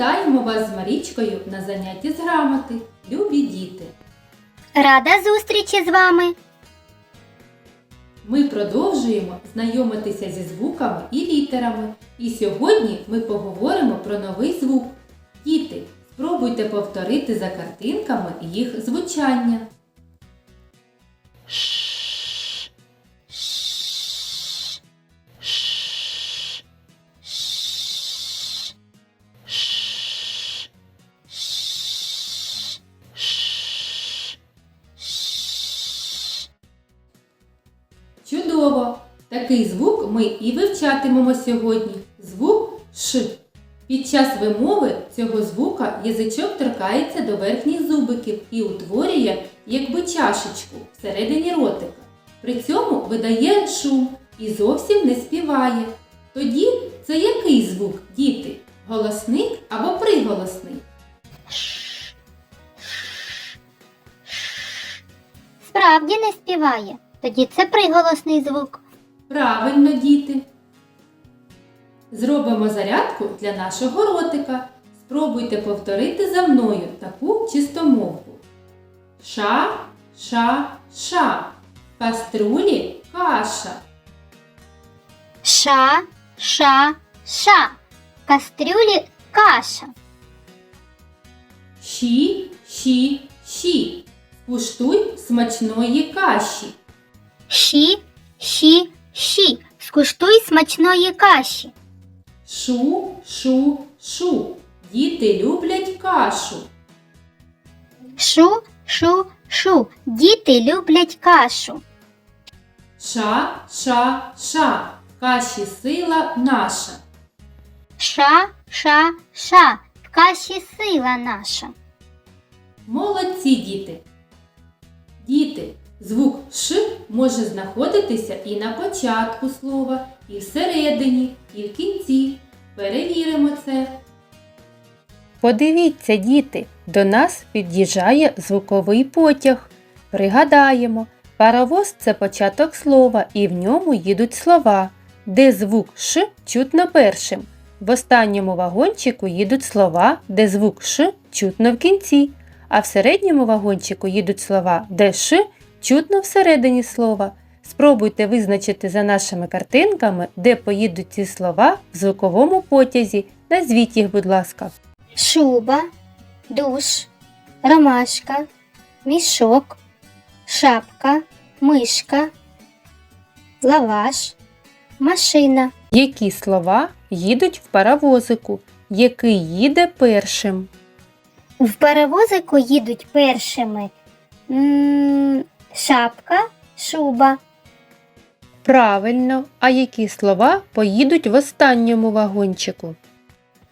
Вітаємо вас з Марічкою на занятті з грамоти, любі діти! Рада зустрічі з вами. Ми продовжуємо знайомитися зі звуками і літерами. І сьогодні ми поговоримо про новий звук. Діти, спробуйте повторити за картинками їх звучання. Чудово! Такий звук ми і вивчатимемо сьогодні. Звук Ш. Під час вимови цього звука язичок торкається до верхніх зубиків і утворює якби чашечку всередині ротика. При цьому видає шум і зовсім не співає. Тоді це який звук, діти? Голосний або приголосний? Справді не співає. Тоді це приголосний звук. Правильно, діти. Зробимо зарядку для нашого ротика. Спробуйте повторити за мною таку чистомовку. Ша, ша, ша. В Каструлі каша. Ша, ша, ша. В кастрюлі каша. Щі, щі, щі. Скуштуй смачної каші. Ші, ші, ші. Скуштуй смачної каші. Шу, шу, шу. Діти люблять кашу. Шу, шу, шу. Діти люблять кашу. Ша, ша, ша. Каші сила наша. Ша, ша, ша. В каші сила наша. Молодці діти! Діти, звук Ш може знаходитися і на початку слова, і всередині, і в кінці. Перевіримо це. Подивіться, діти, до нас під'їжджає звуковий потяг. Пригадаємо, паровоз це початок слова, і в ньому їдуть слова, де звук Ш чутно першим. В останньому вагончику їдуть слова, де звук Ш чутно в кінці, а в середньому вагончику їдуть слова, де Ш чутно всередині слова. Спробуйте визначити за нашими картинками, де поїдуть ці слова в звуковому потязі. Назвіть їх, будь ласка. Шуба, душ, ромашка, мішок, шапка, мишка, лаваш, машина. Які слова їдуть в паровозику? Який їде першим? В паровозику їдуть першими м, шапка, шуба. Правильно, а які слова поїдуть в останньому вагончику?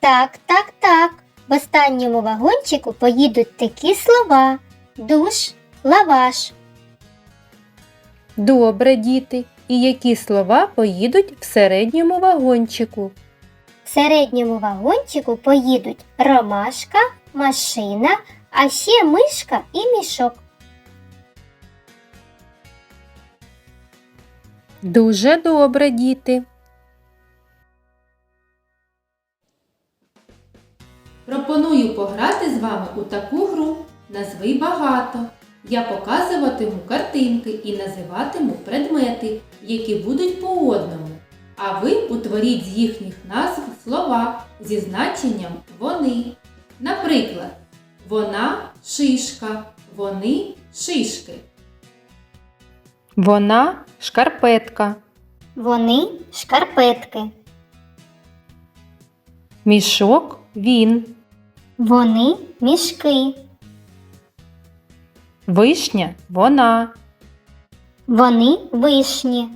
Так, так, так. В останньому вагончику поїдуть такі слова: душ, лаваш. Добре, діти. І які слова поїдуть в середньому вагончику? В середньому вагончику поїдуть ромашка, машина, а ще мишка і мішок. Дуже добре, діти. Пропоную пограти з вами у таку гру Назви багато. Я показуватиму картинки і називатиму предмети, які будуть по одному. А ви утворіть з їхніх назв слова зі значенням вони. Наприклад, вона шишка, вони шишки. Вона шкарпетка, Вони шкарпетки. мішок він, Вони мішки. вишня вона, Вони вишні.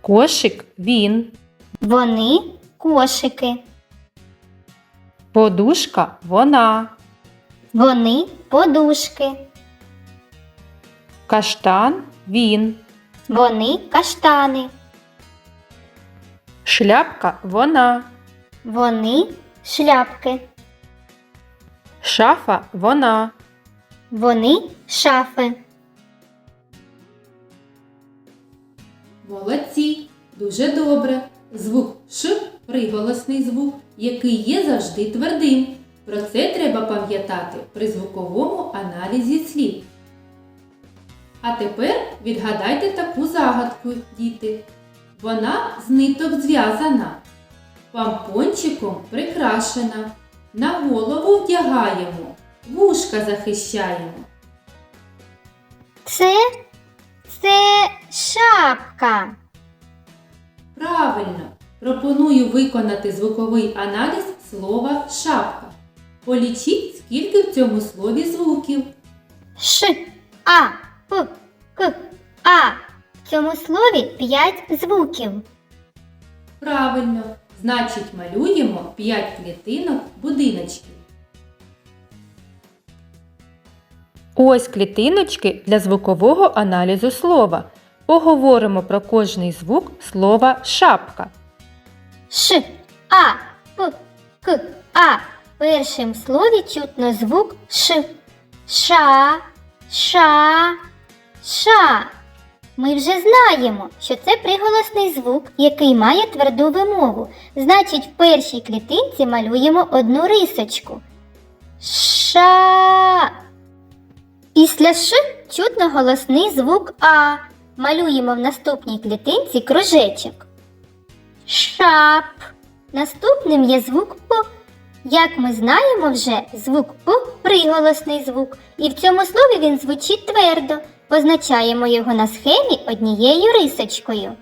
кошик він, Вони кошики. подушка вона, Вони подушки. Каштан він, Вони каштани. шляпка вона, Вони шляпки. шафа вона, Вони шафи. Молодці! Дуже добре! Звук Ш приголосний звук, який є завжди твердим. Про це треба пам'ятати при звуковому аналізі слів. А тепер відгадайте таку загадку, діти. Вона з ниток зв'язана, пампончиком прикрашена, на голову вдягаємо, вушка захищаємо. Це, це шапка. Правильно, пропоную виконати звуковий аналіз слова шапка. Полічіть, скільки в цьому слові звуків. Ш, А, П, К, А. В цьому слові п'ять звуків. Правильно, значить малюємо 5 клітинок будиночків. Ось клітиночки для звукового аналізу слова. Поговоримо про кожний звук слова шапка. Ш, А, П, К, А. В першому слові чутно звук Ш. Ша, ша, ша. Ми вже знаємо, що це приголосний звук, який має тверду вимову. Значить, в першій клітинці малюємо одну рисочку. Ша. Після Ш чутно голосний звук А. Малюємо в наступній клітинці кружечок. Шап. Наступним є звук П. Як ми знаємо вже, звук П приголосний звук, і в цьому слові він звучить твердо. Позначаємо його на схемі однією рисочкою.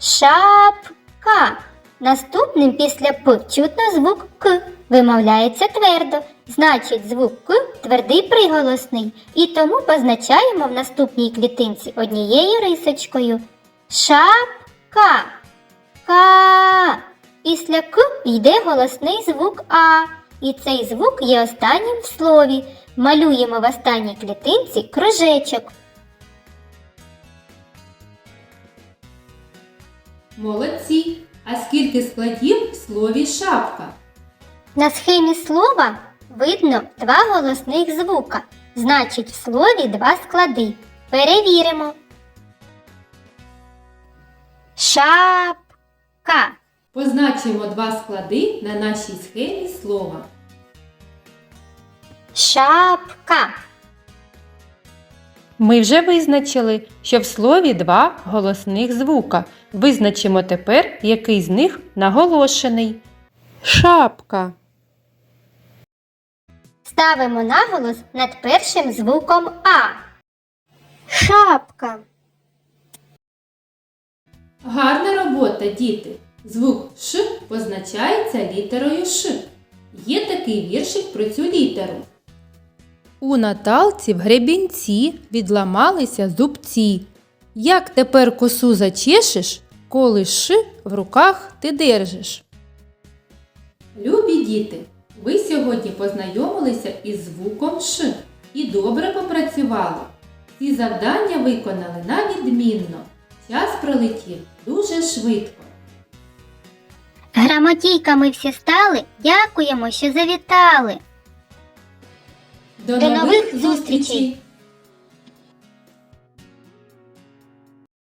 Шапка. Наступним після П чутно звук К. Вимовляється твердо. Значить, звук К твердий приголосний. І тому позначаємо в наступній клітинці однією рисочкою. Шапка. Ка. Після К йде голосний звук А. І цей звук є останнім в слові. Малюємо в останній клітинці кружечок. Молодці! А скільки складів в слові шапка? На схемі слова видно два голосних звука. Значить, в слові два склади. Перевіримо. Шапка. Позначимо два склади на нашій схемі слова. Шапка. Ми вже визначили, що в слові два голосних звука. Визначимо тепер, який з них наголошений. Шапка. Ставимо наголос над першим звуком А. Шапка. Гарна робота, діти! Звук Ш позначається літерою Ш. Є такий віршик про цю літеру. У Наталці в гребінці відламалися зубці. Як тепер косу зачешеш, коли ши в руках ти держиш? Любі діти, ви сьогодні познайомилися із звуком Ш і добре попрацювали. Ці завдання виконали на відмінно. Час пролетів дуже швидко. Грамотійками всі стали. Дякуємо, що завітали. До, До нових зустрічей!